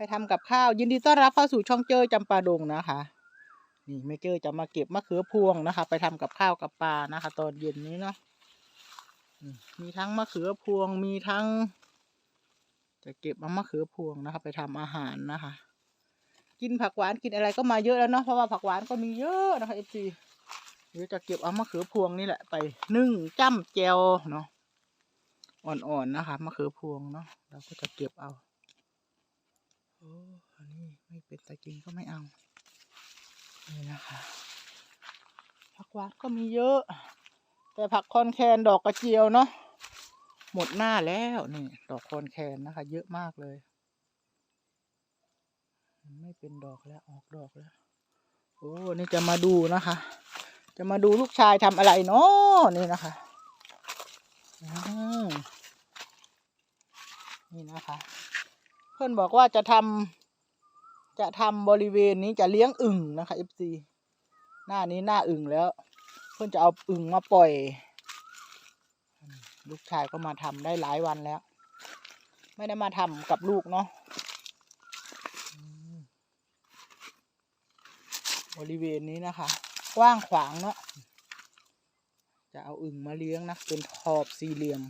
ไปทำกับข้าว ยินดีต้อนรับเข้าสู่ช่องเจอจำปาดงนะคะนี่แม่เจอจะมาเก็บมะเขือพวงนะคะ ไปทำกับข้าวกับปลานะคะ ตอนเย็นนี้เนาะมมีทั้งมะเขือพวงมีทั้ง จะเก็บเอามะเขือพวงนะคะ ไปทำอาหารนะคะ กินผักหวานกินอะไรก็มาเยอะแล้วเนาะเพราะว่าผักหวานก็มีเยอะนะคะเอฟซีเดี๋ยวจะเก็บเอามะเขือพวงนี่แหละไปนึ่งจ้ำแจวเนาะอ่อนๆนะคะมะเขือพวงเนาะเราก็จะเก็บเอา โอ้อันนี้ไม่เป็นตะกินก็ไม่เอา นี่นะคะผักหวานก็มีเยอะ แต่ผักคอนแคนดอกกระเจียวเนาะหมดหน้าแล้วนี่ ดอกคอนแคนนะคะ เยอะมากเลยไม่เป็นดอกแล้วออกดอกแล้ว โอ้นี่จะมาดูนะคะ จะมาดูลูกชายทำอะไรเนาะนี่นะคะนี่นะคะ เพื่อนบอกว่าจะทำจะทำบริเวณนี้จะเลี้ยงอึ่งนะคะ FC หน้านี้หน้าอึ่งแล้ว เพื่อนจะเอาอึ่งมาปล่อย ลูกชายก็มาทำได้หลายวันแล้ว ไม่ได้มาทำกับลูกเนาะบริเวณนี้นะคะ กว้างขวางเนาะจะเอาอึ่งมาเลี้ยงนะเป็นขอบสี่เหลี่ยม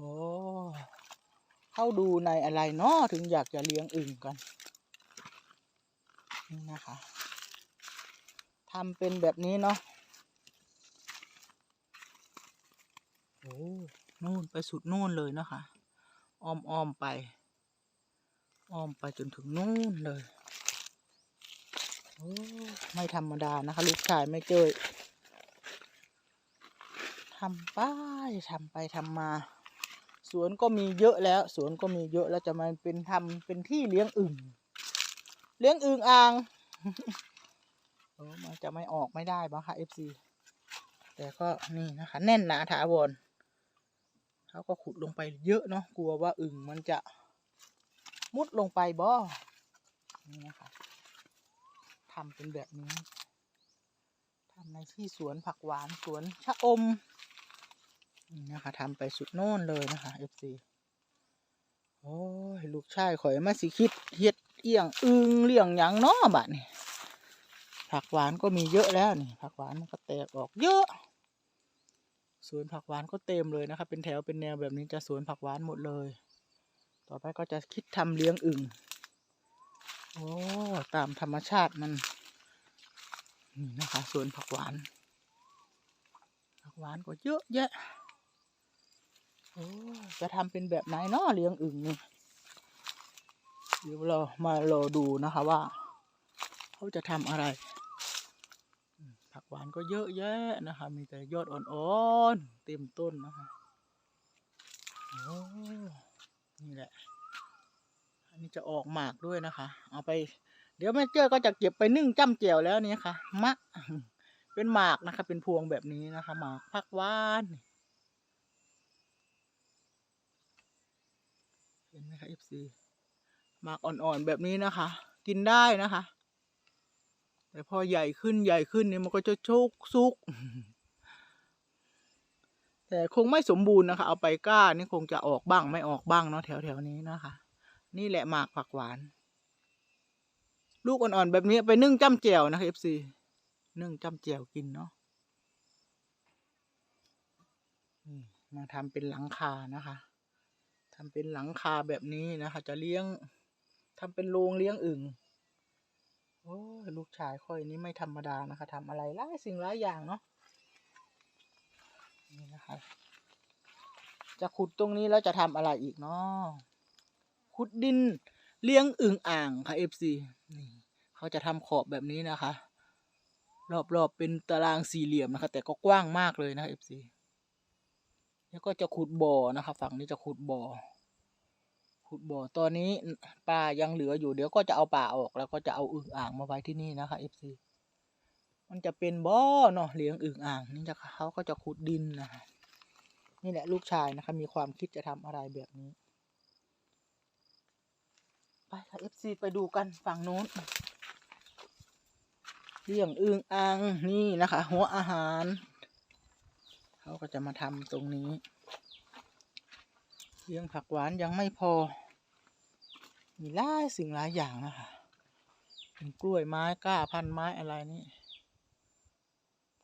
โอ้เข้าดูในอะไรเนาะถึงอยากจะเลี้ยงอึ่งกันนี่นะคะทำเป็นแบบนี้เนาะโอ้นู่นไปสุดนู่นเลยเนาะคะอ้อมอ้อมไป อ้อมไปจนถึงนู่นเลยโอ้ไม่ธรรมดานะคะ ลูกชายไม่เจอทำไปทำไปทำมา สวนก็มีเยอะแล้ว สวนก็มีเยอะแล้วจะมาเป็นทำเป็นที่เลี้ยงอึ่งเลี้ยงอึ่งอ่างโอ้มันจะไม่ออกไม่ได้บ้างคะเอฟซีแต่ก็นี่นะคะ แน่นหนาถาวรเขาก็ขุดลงไปเยอะเนาะกลัวว่าอึ่งมันจะมุดลงไปบ่นี่นะคะทำเป็นแบบนี้ทำในที่สวนผักหวานสวนชะอม นี่นะคะทำไปสุดโน่นเลยนะคะเอฟซีโอ้ยลูกชายข่อยมาสิคิดเฮ็ดเอียงอึงเลี้ยงหยังเนาะบัดนี่ผักหวานก็มีเยอะแล้วนี่ผักหวานมันก็แตกออกเยอะสวนผักหวานก็เต็มเลยนะคะเป็นแถวเป็นแนวแบบนี้จะสวนผักหวานหมดเลย ต่อไปก็จะคิดทำเลี้ยงอึ่งโอ้ตามธรรมชาติมันนี่นะคะสวนผักหวานผักหวานก็เยอะแยะโอ้ จะทำเป็นแบบไหนเนาะเลี้ยงอึ่งนี่เดี๋ยวเรามารอดูนะคะว่า เขาจะทำอะไร ผักหวานก็เยอะแยะนะคะ มีแต่ยอดอ่อนๆ เต็มต้นนะคะโอ้นี่แหละ อันนี้จะออกหมากด้วยนะคะ เอาไป เดี๋ยวแม่เจ้ก็จะเก็บไปนึ่งจ้ำแจ่วแล้วนี่ค่ะ มะ เป็นหมากนะคะ เป็นพวงแบบนี้นะคะ หมากผักหวาน ห็นไหมคะ FC หมากอ่อนๆแบบนี้นะคะ กินได้นะคะ แต่พอใหญ่ขึ้นใหญ่ขึ้นเนี่ยมันก็จะโชกซุก แต่คงไม่สมบูรณ์นะคะ เอาไปก้านี่คงจะออกบ้างไม่ออกบ้างเนาะแถวๆนี้นะคะ นี่แหละหมากผักหวาน ลูกอ่อนๆแบบนี้ไปนึ่งจ้ำแจ่วนะคะ FC นึ่งจ้ำแจ่วกินเนาะมาทำเป็นหลังคานะคะ ทำเป็นหลังคาแบบนี้นะคะ จะเลี้ยงทำเป็นโรงเลี้ยงอึ่งโอ้ลูกชายค่อยนี้ไม่ธรรมดานะคะทำอะไรหลายสิ่งหลายอย่างเนาะนี่นะคะ จะขุดตรงนี้แล้วจะทำอะไรอีกเนาะขุดดินเลี้ยงอึ่งอ่างค่ะเอฟซีนี่เขาจะทำขอบแบบนี้นะคะ รอบๆเป็นตารางสี่เหลี่ยมนะคะ แต่ก็กว้างมากเลยนะเอฟซี แล้วก็จะขุดบ่อนะคะฝั่งนี้จะขุดบ่อ ขุดบ่อตอนนี้ปลายังเหลืออยู่เดี๋ยวก็จะเอาปลาออกแล้วก็จะเอาอึ่งอ่างมาไว้ที่นี่นะคะเอฟซีมันจะเป็นบ่อเนาะเลี้ยงอึ่งอ่างนี่จะเขาก็จะขุดดินนะคะนี่แหละลูกชายนะคะมีความคิดจะทำอะไรแบบนี้ ไปค่ะ FC ไปดูกันฝั่งโน้นเลี้ยงอึ่งอ่างนี่นะคะ หัวอาหาร เขาก็จะมาทำตรงนี้เลี้ยงผักหวานยังไม่พอ มีหลายสิ่งหลายอย่างนะคะเป็นกล้วยไม้ก้าพันไม้อะไรนี่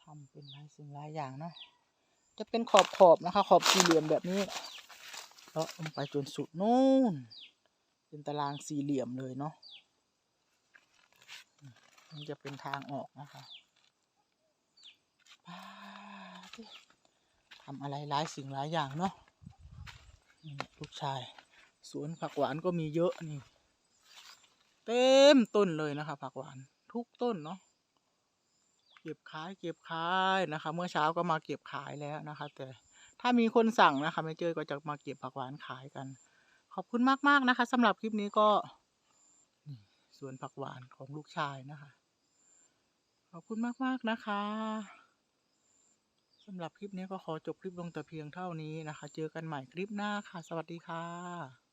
ทำเป็นหลายสิ่งหลายอย่างเนาะจะเป็นขอบขอบนะคะ ขอบสี่เหลี่ยมแบบนี้เลาะลงไปจนสุดนู่น เป็นตารางสี่เหลี่ยมเลยเนาะอืมนี่จะเป็นทางออกนะคะป้าด ทำอะไรหลายสิ่งหลายอย่างเนาะนี่ลูกชาย สวนผักหวานก็มีเยอะนี่ เต็มต้นเลยนะคะผักหวานทุกต้นเนาะเก็บขายเก็บขายนะคะ เมื่อเช้าก็มาเก็บขายแล้วนะคะ แต่ถ้ามีคนสั่งนะคะไม่เจอก็จะมาเก็บผักหวานขายกัน ขอบคุณมากๆนะคะสำหรับคลิปนี้ก็สวนผักหวานของลูกชายนะคะ ขอบคุณมากๆนะคะ สำหรับคลิปนี้ก็ขอจบคลิปลงแต่เพียงเท่านี้นะคะ เจอกันใหม่คลิปหน้าค่ะ สวัสดีค่ะ